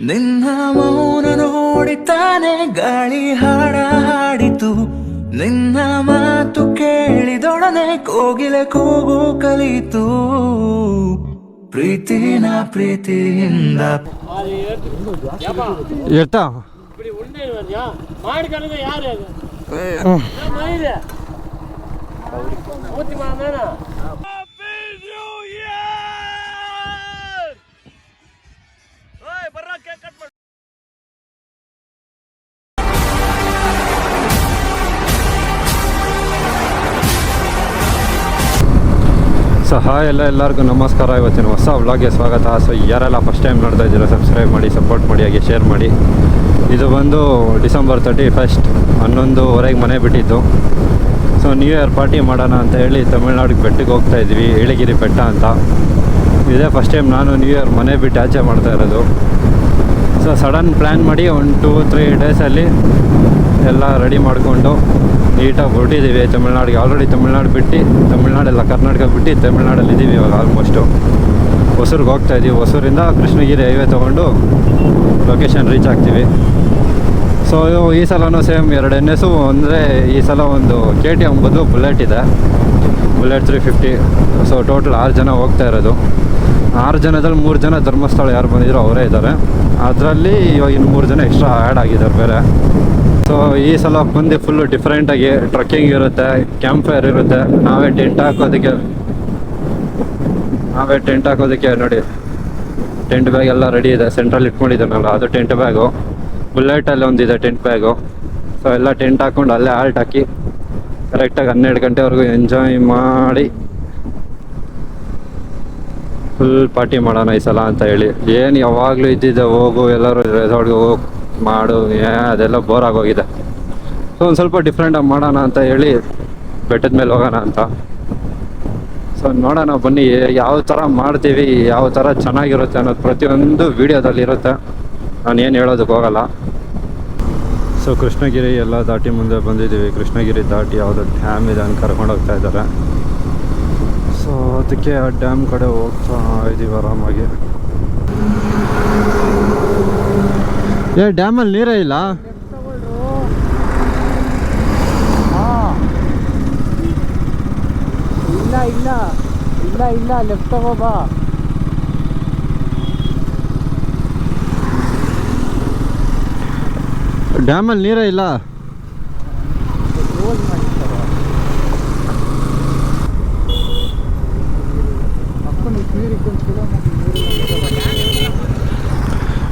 ನಿನ್ನ ಮೌನ ನೋಡಿತಾನೆ ಗಾಳಿ ಹಾಡ ಹಾಡಿತು ನಿನ್ನ ಮಾತು ಕೇಳಿದೊಡನೆ ಕೋಗಿಲೆ ಕೂಗು ಕಲಿತು. ಪ್ರೀತಿನ ಪ್ರೀತಿಯಿಂದ. ಎಟ್ಟ? ಯಾರು ಸೊ, ಹಾಯ್ ಎಲ್ಲ ಎಲ್ಲರಿಗೂ ನಮಸ್ಕಾರ. ಇವತ್ತಿನ ಹೊಸ ವ್ಲಾಗ್ಗೆ ಸ್ವಾಗತ. ಸೊ ಯಾರೆಲ್ಲ ಫಸ್ಟ್ ಟೈಮ್ ನೋಡ್ತಾ ಇದ್ದೀರಾ ಸಬ್ಸ್ಕ್ರೈಬ್ ಮಾಡಿ ಸಪೋರ್ಟ್ ಮಾಡಿ, ಹಾಗೆ ಶೇರ್ ಮಾಡಿ. ಇದು ಬಂದು ಡಿಸೆಂಬರ್ ತರ್ಟಿ ಫಸ್ಟ್ ಹನ್ನೊಂದುವರೆಗೆ ಮನೆ ಬಿಟ್ಟಿದ್ದು. ಸೊ ನ್ಯೂ ಇಯರ್ ಪಾರ್ಟಿ ಮಾಡೋಣ ಅಂತ ಹೇಳಿ ತಮಿಳ್ನಾಡಿಗೆ ಬೆಟ್ಟಕ್ಕೆ ಹೋಗ್ತಾ ಇದ್ವಿ, ಏಳಿಗಿರಿ ಬೆಟ್ಟ ಅಂತ. ಇದೇ ಫಸ್ಟ್ ಟೈಮ್ ನಾನು ನ್ಯೂ ಇಯರ್ ಮನೆ ಬಿಟ್ಟು ಆಚೆ ಮಾಡ್ತಾ ಇರೋದು. ಸೊ ಸಡನ್ ಪ್ಲ್ಯಾನ್ ಮಾಡಿ ಒನ್ ಟೂ ತ್ರೀ ಡೇಸಲ್ಲಿ ಎಲ್ಲ ರೆಡಿ ಮಾಡಿಕೊಂಡು ನೀಟಾಗಿ ಹೊರಟಿದ್ದೀವಿ ತಮಿಳ್ನಾಡಿಗೆ ಆಲ್ರೆಡಿ ತಮಿಳ್ನಾಡು ಬಿಟ್ಟು, ತಮಿಳ್ನಾಡೆಲ್ಲ ಕರ್ನಾಟಕ ಬಿಟ್ಟು ತಮಿಳ್ನಾಡಲ್ಲಿ ಇದ್ದೀವಿ ಇವಾಗ ಆಲ್ಮೋಸ್ಟು ಹೊಸೂರಿಗೆ ಹೋಗ್ತಾ ಇದ್ದೀವಿ ಹೊಸೂರಿಂದ ಕೃಷ್ಣಗಿರಿ ಹೈವೇ ತೊಗೊಂಡು ಲೊಕೇಶನ್ ರೀಚ್ ಆಗ್ತೀವಿ. ಸೊ ಈ ಸಲವೂ ಸೇಮ್ ಎರಡು ಎನ್ ಎಸ್ಸು ಅಂದರೆ ಈ ಸಲ ಒಂದು ಕೆ ಟಿ ಎಂ ಬದಲು ಬುಲೆಟ್ ಇದೆ. Bullet three fifty so total ಆರು ಜನ ಹೋಗ್ತಾ ಇರೋದು. ಆರು ಜನದಲ್ಲಿ ಮೂರು ಜನ ಧರ್ಮಸ್ಥಳ ಯಾರು ಬಂದಿದ್ರು ಅವರೇ ಇದ್ದಾರೆ. ಅದರಲ್ಲಿ ಇವಾಗ ಇನ್ನು ಮೂರು ಜನ ಎಕ್ಸ್ಟ್ರಾ ಆ್ಯಡ್ ಆಗಿದ್ದಾರೆ ಬೇರೆ. ಸೊ ಈ ಸಲ ಬಂದು ಫುಲ್ಲು ಡಿಫ್ರೆಂಟಾಗಿ ಟ್ರಕ್ಕಿಂಗ್ ಇರುತ್ತೆ ಕ್ಯಾಂಪ್ ಫೈರ್ ಇರುತ್ತೆ. ನಾವೇ ಟೆಂಟ್ ಹಾಕೋದಕ್ಕೆ, ನಾವೇ ಟೆಂಟ್ ಹಾಕೋದಕ್ಕೆ ನೋಡಿ ಟೆಂಟ್ ಬ್ಯಾಗ್ ಎಲ್ಲ ರೆಡಿ ಇದೆ. ಸೆಂಟ್ರಲ್ಲಿ ಇಟ್ಕೊಂಡಿದ್ದಾನಲ್ಲ ಅದು ಟೆಂಟ್ ಬ್ಯಾಗು ಬುಲೆಟಲ್ಲಿ ಒಂದಿದೆ ಟೆಂಟ್ ಬ್ಯಾಗು ಸೊ ಎಲ್ಲ ಟೆಂಟ್ ಹಾಕ್ಕೊಂಡು ಅಲ್ಲೇ ಆಲ್ಟ್ ಹಾಕಿ ಕರೆಕ್ಟಾಗಿ ಹನ್ನೆರಡು ಗಂಟೆವರೆಗೂ ಎಂಜಾಯ್ ಮಾಡಿ ಫುಲ್ ಪಾರ್ಟಿ ಮಾಡೋಣ ಈ ಸಲ ಅಂತ ಹೇಳಿ. ಏನು ಯಾವಾಗಲೂ ಇದ್ದಿದ್ದೆ ಹೋಗು, ಎಲ್ಲರೂ ರೆಸಾರ್ಟ್ಗೆ ಹೋಗಿ. ಮಾಡು ಅದೆಲ್ಲ ಬೋರ್ ಆಗೋಗಿದೆ. ಸೊ ಒಂದು ಸ್ವಲ್ಪ ಡಿಫ್ರೆಂಟಾಗಿ ಮಾಡೋಣ ಅಂತ ಹೇಳಿ ಬೆಟ್ಟದ ಮೇಲೆ ಹೋಗೋಣ ಅಂತ. ಸೊ ನೋಡೋಣ ಬನ್ನಿ, ಯಾವ ಥರ ಮಾಡ್ತೀವಿ, ಯಾವ ಥರ ಚೆನ್ನಾಗಿರುತ್ತೆ ಅನ್ನೋದು ಪ್ರತಿಯೊಂದು ವಿಡಿಯೋದಲ್ಲಿ ಇರುತ್ತೆ ನಾನು ಏನು ಹೇಳೋದಕ್ಕೆ ಹೋಗಲ್ಲ. ಸೊ ಕೃಷ್ಣಗಿರಿ ಎಲ್ಲ ದಾಟಿ ಮುಂದೆ ಬಂದಿದ್ದೀವಿ. ಕೃಷ್ಣಗಿರಿ ದಾಟಿ ಯಾವುದೋ ಡ್ಯಾಮ್ ಇದೆ ಅಂತ ಕರ್ಕೊಂಡು ಹೋಗ್ತಾ ಇದ್ದಾರೆ. ಸೊ ಅದಕ್ಕೆ ಆ ಡ್ಯಾಮ್ ಕಡೆ ಹೋಗ್ತಾ ಇದ್ದೀವಿ ಆರಾಮಾಗಿ. ಏ ಡ್ಯಾಮಲ್ಲಿ ನೀರೇ ಇಲ್ಲ? ಇಲ್ಲ ಇಲ್ಲ. ಇಲ್ಲ ಇಲ್ಲ. ಲೆಫ್ಟ್ ತಗೋಬಾ ಡ್ಯಾಮಲ್ಲಿ ನೀರೇ ಇಲ್ಲ?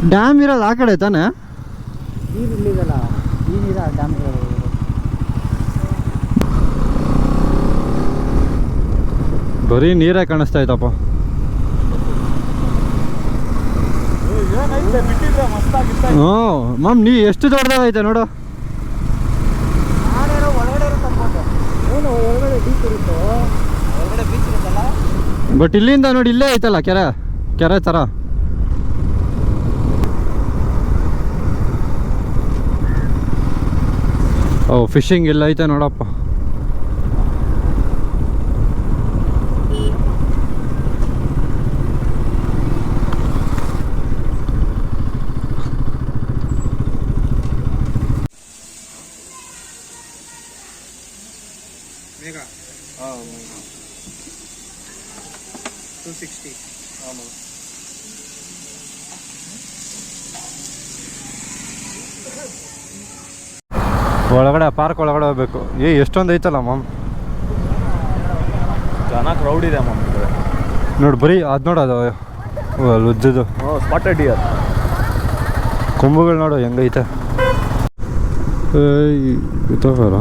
ಡ್ಯಾಮ್ ಇರೋದು ಆ ಕಡೆ ತಾನೆ? ನೀರು ಇಲ್ಲಿದಲ್ಲ ಈ ನೀರ ಡ್ಯಾಮ್ ಬರೀ ನೀರೇ ಕಾಣಿಸ್ತಾ ಇತ್ತಪ್ಪ. ಹ್ಞೂ ಮಮ್ ನೀ ಎಷ್ಟು ದೊಡ್ಡದಾಗೈತೆ ನೋಡು. ಬಟ್ ಇಲ್ಲಿಂದ ನೋಡಿ ಇಲ್ಲೇ ಐತಲ್ಲ ಕೆರೆ ಕೆರೆ ಥರ ಓ ಫಿಶಿಂಗ್ ಎಲ್ಲ ಐತೆ ನೋಡಪ್ಪ. ಟೂ ಸಿಕ್ಸ್ಟಿ ಒಳಗಡೆ ಪಾರ್ಕ್ ಒಳಗಡೆ ಹೋಗ್ಬೇಕು. ಏ ಎಷ್ಟೊಂದು ಐತಲ್ಲ ಮಮ್. ಜನ ಕ್ರೌಡ್ ಇದೆ ಮಮ್ ನೋಡಿ ಬರೀ ಅದು ನೋಡು ಅದು ಅಲ್ಲಿ ಉಜ್ಜದು ಸ್ಪಾಟೆಡ್ ಕೊಂಬುಗಳು ನೋಡು ಹೆಂಗೈತೆ. ಗೊತ್ತಾಗಲ್ಲ.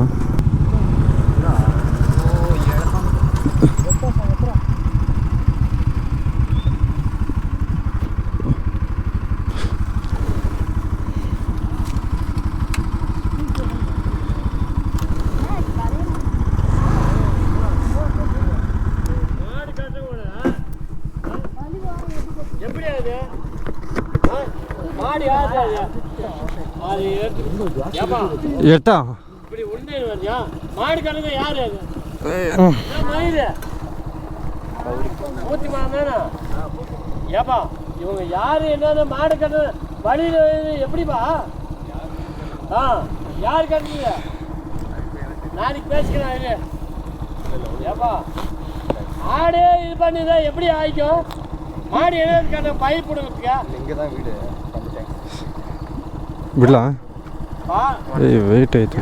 எட்டா? இப்படி உருண்டை வருதா மாடு கணக்கு யாரு அது? மயிறு மூத்தி மாமனா? ஏப்பா இவங்க யாரு என்னன்னு மாடு கட்டு வழியில் எப்படிப்பா? ஆ யார் கட்டுறீங்க நாளைக்கு பேசிக்கிறேன் இல்லை ஏப்பா ஆடு இது பண்ணிதான் எப்படி ஆயிக்கும்? மாடு என்ன கட்ட பயிர் போடுங்க இங்கே தான் வீடு விடலாம். ಏಯ್ ವೆಯ್ಟ್ ಆಯ್ತು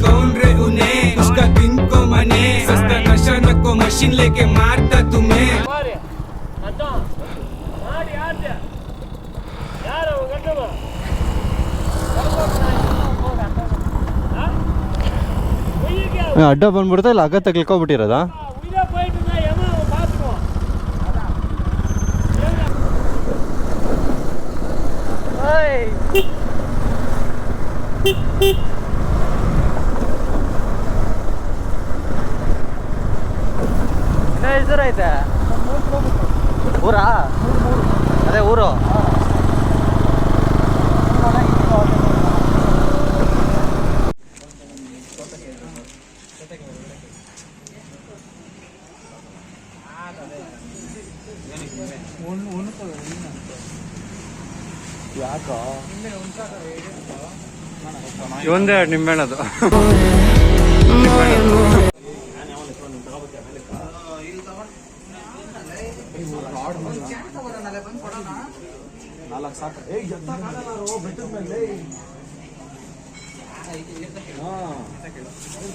कौन रे उन्हें उसका दिन को मने सस्ता नशा नको मशीन लेके मारता तुम्हें ಅಡ್ಡ ಬಂದ್ಬಿಡ್ತಾ ಇಲ್ಲ ಹಗ್ಗ ತಗ್ಲಿಕ್ಕೋಗ್ಬಿಟ್ಟಿರೋದಾ ಇನ್ನ ಹೆಸರು ಐತೆ ಊರಾ ಅದೇ ಯಾಕೋ? ಒಂದೇ ಎರಡು ನಿಂಬೆಣ್ಣದು ನಾಲ್ಕು ಸಾಕು. ಏ ಬೆಟ್ಟದ ಮೇಲೆ.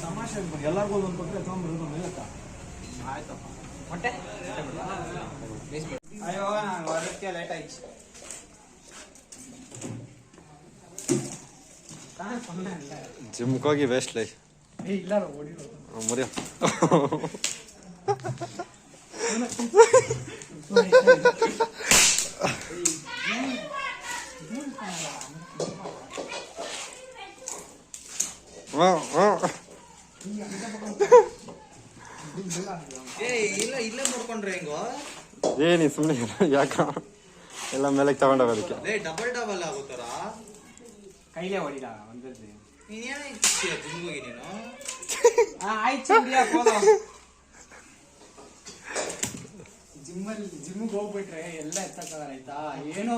ತಮಾಷೆ ಎಲ್ಲರಿಗೂ ಒಂದು ಕೊಟ್ಟರೆ ತೊಗೊಂಡ್ಬರೋದು ಮೇಲಕ್ಕ. ಜಿಮ್ಗೆ ಹೋಗಿ ವೇಸ್ಟ್ ಲೈ ಇಲ್ಲ ಹೆಂಗೋ? ಏನಿ ಸುಮ್ಮನೆ ಯಾಕ? ಎಲ್ಲ ಮೇಲಕ್ಕೆ ತಗೊಂಡೋಗೋದಕ್ಕೆ ಡಬಲ್ ಡಬಲ್ ಆಗುತ್ತಾರ ಕೈಲೇ ಹೊಡಿದ ಒಂದ್ರದ್ದು. ನೀನೇನ ಜಿಮ್ ಹೋಗಿ ನೀನು ಆಯ್ತು ಜಿಮ್ಮಲ್ಲಿ ಜಿಮ್ಗೆ ಹೋಗ್ಬಿಟ್ರೆ ಎಲ್ಲ ಎತ್ತಕ್ಕಾಗಲ್ಲ ಆಯ್ತಾ? ಏನೋ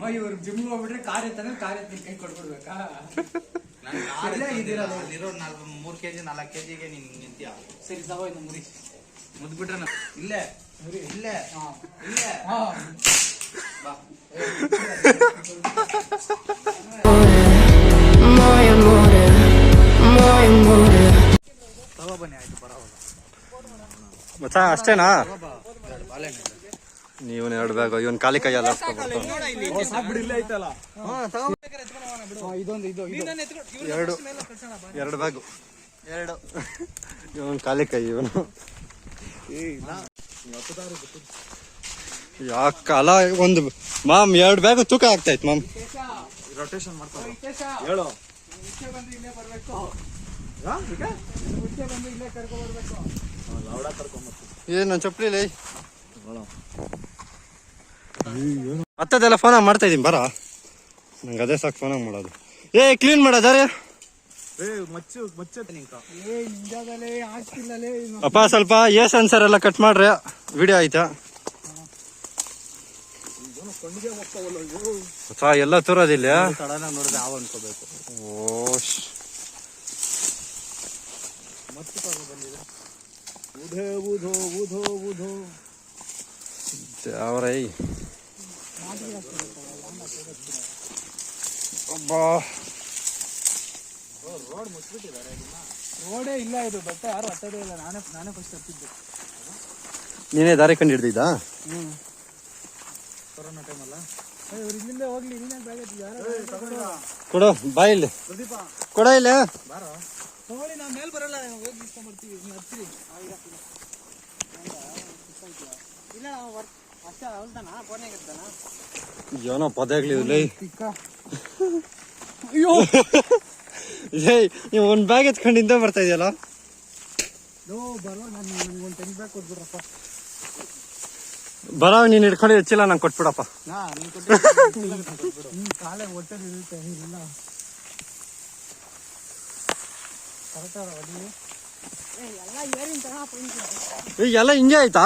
ಮ ಇವ್ರು ಜಿಮ್ಗೆ ಹೋಗ್ಬಿಟ್ರೆ ಕಾರ್ ಎತ್ತಂದ್ರೆ ಕಾರ್ ಎತ್ತಿನ ಕೈ ಕೊಟ್ಬಿಡ್ಬೇಕಾ? ಸರಿಯಾಗಿ ಇದ್ದೀರಲ್ಲ. ಅಲ್ಲಿರೋ ನಾಲ್ಕು ಮೂರ್ ಕೆಜಿ ನಾಲ್ಕು ಕೆಜಿಗೆ ನೀನ್ ನಿಂತ್ಯ? ಸರಿ ತಗೋ ಇನ್ನು ಮುರಿ ಮುದ್ಬಿಟ್ರೆ ಇಲ್ಲೇ ಇಲ್ಲೇ ಹಾ. ಇಲ್ಲೇ. ಹಾ. ಮಚ್ಚ ಅಷ್ಟೇನಾ? ನೀವು ಎರಡು ಬ್ಯಾಗ್ ಇವನ್ ಇದೊಂದು ಇದು ಇದು ಎರಡು. ಎರಡು ಬ್ಯಾಗು ಎರಡು. ಇವನ್ ಖಾಲಿ ಕೈ ಇವನು. ಯಾಕಲ್ಲ ಒಂದು ಮಾಮ್ ಎರಡು ಬ್ಯಾಗ್ ತೂಕ ಆಗ್ತೈತ್ ಮಾಮ್. ರೊಟೇಷನ್ ಮಾಡ್ತಾರೆ ಹೇಳು. ಏನ್ ನನ್ ಚಪ್ಪಲಿ ಲೈ. ಮತ್ತದೆಲ್ಲ ಫೋನ್ ಮಾಡ್ತಾ ಇದೀನಿ ಬರ. ನಂಗೆ ಅದೇ ಸಾಕು ಫೋನ್ ಮಾಡೋದು. ಏ ಕ್ಲೀನ್ ಮಾಡೋದಾರೆ ಏ ಮಚ್ಚು ಮಚ್ಚ ನಿಂಕ ಏ ನಿಜಾಗಲೇ ಆಗ್ತಿಲ್ಲಲೇ ಇನ್ನು ಅಪ್ಪ ಸ್ವಲ್ಪ ಏ ಸೆನ್ಸರ್ ಎಲ್ಲ ಕಟ್ ಮಾಡ್ರಿ. ವಿಡಿಯೋ ಆಯ್ತಾ? ಎಲ್ಲ ತೋರೋದಿಲ್ಲ? ಸಡನ್ ನೋಡಿದ್ರೆ ಅನ್ಕೋಬೇಕು. ದ್ಯಾವ್ರೈ ಅಬ್ಬಾ. ರೋಡೇ ಇಲ್ಲ ಇದು ಬಟ್ಟೆ ಯಾರು ಹತ್ತದೇ ಇಲ್ಲ. ನಾನೇ ನಾನೇ ಫಸ್ಟ್ ಹತ್ತಿದ್ದು. ನೀನೇ ದಾರಿ ಕಂಡು ಹಿಡ್ದಿದ್ದಾ? ಕೊರೋನಾ ಟೈಮಲ್ಲ ಇಲ್ಲಿಂದ ಹೋಗ್ಲಿ ಇಲ್ಲಿಂದ ಕೊಡು. ಬಾ ಇಲ್ಲಿ. ಕೊಡ ಇಲ್ಲ. ತಗೊಳ್ಳಿ ನಾವು ಮೇಲೆ ಬರಲ್ಲ ಹೋಗಿ ಇಸ್ಕೊಂಡ್ಬರ್ತೀವಿ ನೀವು ಹತ್ತಿರಿ ಇಲ್ಲ ವರ್ಷ ಅವಲ್ದಾನ ಕೊನೆಗೆ ಇರ್ತಾನ ಏನೋ ಪದಾಗ್ಲಿ ಲೈ ತಿಕ್ಕ. ಲೈ ನೀವು ಒಂದು ಬ್ಯಾಗ್ ಎತ್ಕೊಂಡಿಂದ ಬರ್ತಾ ಇದೆಯಲ್ಲ? ಲೋ ಬರೋ ನಾನು ಒಂದು ಟೆನ್ ಬ್ಯಾಗ್ ಕೊಟ್ಬಿಡ್ರಪ್ಪ. ಬರೋ ನೀನು ಹಿಡ್ಕೊಂಡು ಹೆಚ್ಚಿಲ್ಲ ನಂಗೆ ಕೊಟ್ಬಿಡಪ್ಪ. ಈಗ ಎಲ್ಲ ಹಿಂಗೆ ಆಯ್ತಾ?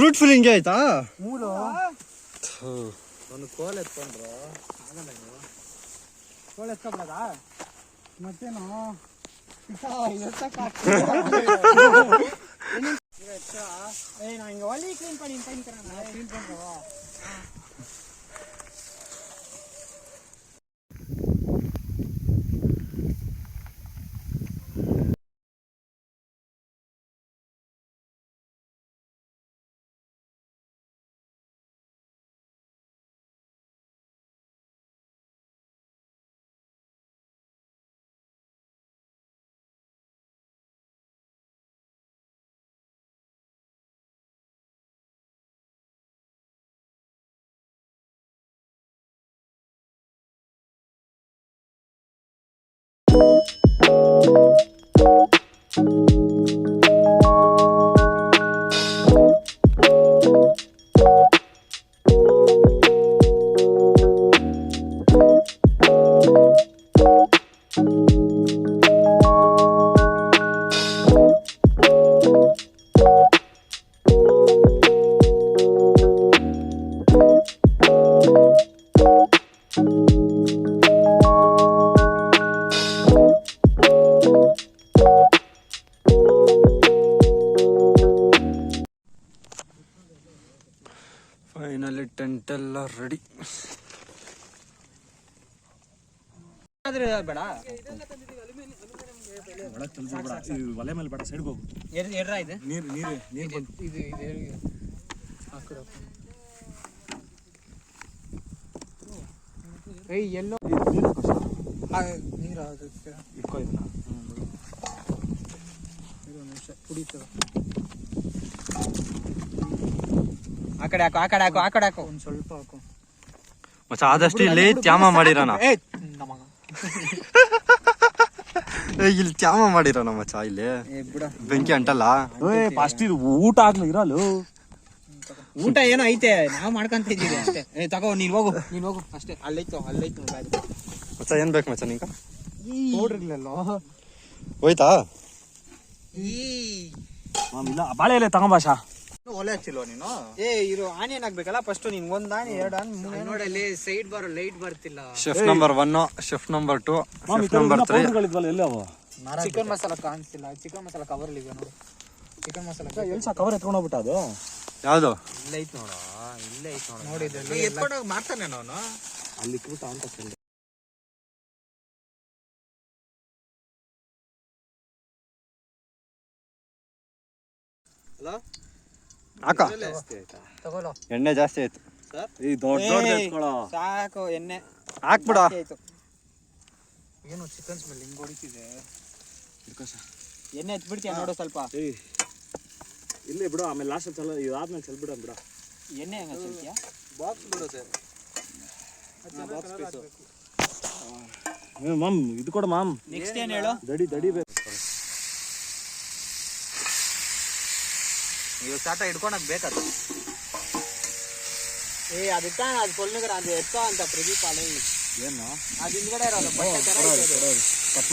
ರೂಟ್ ಫುಲ್ ಹಿಂಗೆ ಆಯ್ತಾ. ಒಂದು ಕೋಲ್ ಎತ್ಕೊಂಡ್ರು. ಕೋಲ್ ಎತ್ಕೊಬಿಡದ ಮತ್ತೇನು? ಏ ನಾ ಹಿಂಗೆ ಒಲಿ ಕ್ಲೀನ್ ಮಾಡಿ ಟೈಮ್ ಕ್ಲೀನ್ ಆದ್ರೆ ಬೇಡ. ಒಳಗೆ ಒಲೆ ಮೇಲೆ ಬೇಡ ಸೈಡ್ಗೆ ಹೋಗು. ಇದೆ? ನೀರು ನೀರು ನೀರು ಬಂದು. ಇದು ಇದು ಏಯ್ ಎಲ್ಲೋ ನೀರು ಇಟ್ಕೋ ಇದನ್ನ. ನಿಮಿಷ ಕುಡಿತದ ಆ ಕಡೆ ಹಾಕು ಆ ಕಡೆ ಹಾಕು ಆ ಕಡೆ ಹಾಕು. ಒಂದು ಸ್ವಲ್ಪ ಹಾಕು ಮಚ್ಚ ಆದಷ್ಟು ಇಲ್ಲಿ ತ್ಯಾಮ ಮಾಡಿರೋಣ. ಏ ಚಾಮ ಏ, ಇಲ್ಲಿ ಚಾ ಇಲ್ಲಿ. ಏ ಬಿಡ. ಬೆಂಕಿ ಅಂಟಲ್ಲ? ಏ ಫಸ್ಟ್ ಇದು ಊಟ ಆಗ್ಲಿ ಇರಲು ಊಟ ಏನೋ ಐತೆ ನಾವು ಮಾಡ್ಕೊಂತ ಇದ್ದೀವಿ ಅಷ್ಟೇ. ಏ ತಗೋ ನೀನ್ ಹೋಗು ನೀನ್ ಹೋಗು ಅಷ್ಟೇ. ಅಲ್ಲೈತು ಅಲ್ಲೈತು ಮಚ್ಚ ಏನ್ ಬೇಕು ಮಚ್ಚ ನಿಂಗ? ನೋಡ್ರಿಲ್ಲಲ್ಲೋ ಹೋಯ್ತಾ? ಮಾಮ್ ಇಲ್ಲ ಬಾಳೆ ಎಲೆ ತಗೊಂಬಾಷಾ ಒಲೆ ಹಚ್ಚಿಲ್ವ ನೀನು? ಏ ಇರು ಆನಿಯನ್ ಹಾಕ್ಬೇಕಲ್ಲ ಫಸ್ಟ್ ನಿನ್ ಒಂದ್ ಆನಿ ಎರಡು ಆನಿ ಮೂರು ನೋಡಲ್ಲಿ ಸೈಡ್ ಬರೋ ಲೈಟ್ ಬರ್ತಿಲ್ಲ chef number one chef number two chef number three ಪೌಡರ್ಗಳಿದ್ವಲ್ಲ ಎಲ್ಲ ಅವ? ಚಿಕನ್ ಮಸಾಲ ಕಾಣಿಸ್ತಿಲ್ಲ. ಚಿಕನ್ ಮಸಾಲ ಕವರ್ ಇದೆ ನೋಡು. ಚಿಕನ್ ಮಸಾಲ ಎಲ್ಸ ಕವರ್ ಎತ್ಕೊಂಡು ಹೋಗ್ಬಿಟ್ಟ ಅದು? ಯಾವುದು? ಇಲ್ಲ ಐತ್ ನೋಡು ಇಲ್ಲೇ ಐತ್ ನೋಡು. ನೋಡಿದ್ರಲ್ಲಿ ಎತ್ಕೊಂಡೋಗಿ ಮಾಡ್ತಾನೆ ಅವನು. ಅಲ್ಲಿ ಅಂತ ಕೇಳಿ ಹಾಕ. ತಗೊಳ್ಳೋ. ಎಣ್ಣೆ ಜಾಸ್ತಿ ಆಯ್ತು. ಈ ದೊಡ್ಡ ದೊಡ್ಡ ಎತ್ಕೊಳ್ಳೋ ಸಾಕು ಎಣ್ಣೆ. ಹಾಕ್ಬಿಡ. ಆಯ್ತು. ಏನು ಚಿಕನ್ ಸ್ಮೆಲ್ ಹಿಂಗ್ ಹೊಡಿತಿದೆ? ಎಣ್ಣೆ ಹಚ್ಬಿಡ್ತೀಯ ನೋಡು ಸ್ವಲ್ಪ. ಏಯ್ ಇಲ್ಲೇ ಬಿಡು ಆಮೇಲೆ ಲಾಸ್ಟ್ ಚಲ ಇದಾದ್ಮೇಲೆ ಚಲ್ ಬಿಡ ಬಿಡ. ಎಣ್ಣೆ ಹೆಂಗ ಚೆಲ್ತೀಯ ಬಾಕ್ಸ್ ಬಿಡುತ್ತೆ ಮಾಮ್ ಇದು ಕೊಡು ಮಾಮ್. ನೆಕ್ಸ್ಟ್ ಏನು ಹೇಳು? ದಡಿ ದಡಿ ಬೇಕು ಸಾಟ ಚಾಟ ಹಿಡ್ಕೊಳಕ್ ಬೇಕದು. ಏ ಅದಿಟ್ಟ ಅದು ಕೊಲ್ನಗರ ಅದು ಎತ್ತ ಅಂತ ಪ್ರದೀಪ ಅಲೆ ಏನು? ಅದು ಹಿಂದ್ಗಡೆ ಇರೋದು ಬಟ್ಟೆ ತರ ಇದೆ ಅದು. ಕಟ್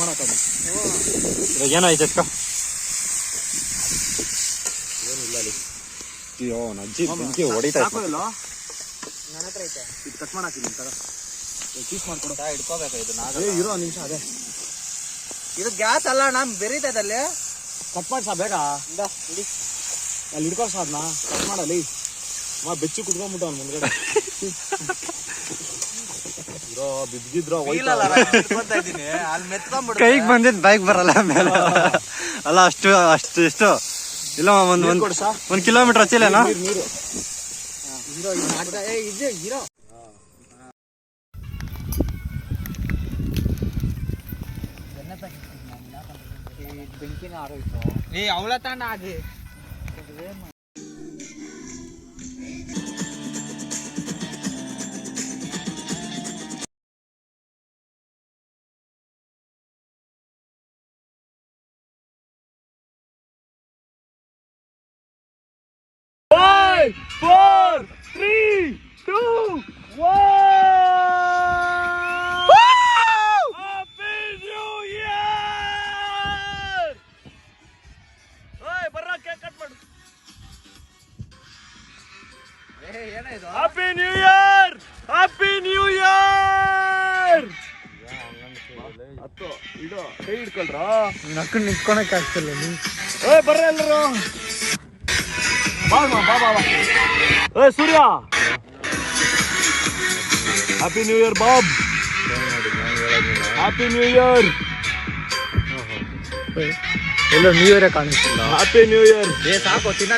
ಏನಿಲ್ಲ ಇವಾಗ ಎತ್ಕ. ಅಯ್ಯೋ ನನ್ನ ಅಜ್ಜಿ ಬೆಂಕಿ ಹೊಡಿತಾ ಇತ್ತು. ಇಲ್ಲ? ನನ್ನ ಹತ್ರ ಐತೆ. ಇದು ಕಟ್ ಮಾಡಾಕಿದ್ದೀನಿ ತಗ. ಚೀಸ್ ಮಾಡ್ಕೊಡು. ಹಿಡ್ಕೋಬೇಕು ಇದು ನಾಗ ಏ ಇರೋ ನಿಮಿಷ ಅದೇ. ಇದು ಗ್ಯಾಸ್ ಅಲ್ಲ ನಮ್ ಬೆರೀತದಲ್ಲಿ ಕಟ್ ಮಾಡ್ಸ ಸಾ ಬೇಗ? ಇಂದ ಇಡಿ. ಅಲ್ಲಿ ಹಿಡ್ಕೊ ಸಾ ಅದನ್ನ ಕಟ್ ಮಾಡಲಿ ಮಾ ಬೆಚ್ಚು ಕುತ್ಕೊಂಡ್ಬಿಟ್ಟು ಅವ್ನು ಮುಂದ್ಗಡೆ. ಇರೋ ಬಿದ್ದಿದ್ರೋ ಕೈಗೆ ಬಂದಿದ್ ಬೈಕ್ ಬರಲ್ಲ ಮೇಲೆ. ಅಲ್ಲ ಅಷ್ಟು ಅಷ್ಟು ಎಷ್ಟು? ಇಲ್ಲ ಒಂದ್ ಒಂದ್ ಒಂದ್ ಕಿಲೋಮೀಟರ್ ಹಚ್ಚಿಲ್ಲೇನಾ ಇರೋ ಬೆಂಕಿನ ಆರೋಯ್ತು ಏ ಅವಳ ತಾಂಡ ಅದೇ four, three, two, one. Happy new year happy new year ಹತ್ತು ಇಡು ಕೈ ಹಿಡ್ಕೊಳ್ರ? ನಕ್ಕ ನಿಂತ್ಕೊಳಕ್ ಆಗ್ತಿಲ್ಲ ನೀನ್. ಏ ಬರ್ರಿ ಎಲ್ಲರೂ. ಬಾ ಬಾ ಬಾ ಬಾ ಏ ಸೂರ್ಯ. ಹ್ಯಾಪಿ ನ್ಯೂ ಇಯರ್ ಬಾಬ್ ಹ್ಯಾಪಿ ನ್ಯೂ ಇಯರ್ ಎಲ್ಲ ಇಯರ್ ಕಾಣಿಸ್ತಿಲ್ಲ. ಹ್ಯಾಪಿ ನ್ಯೂ ಇಯರ್ ಏ ಸಾಕು ತಿನ್ನ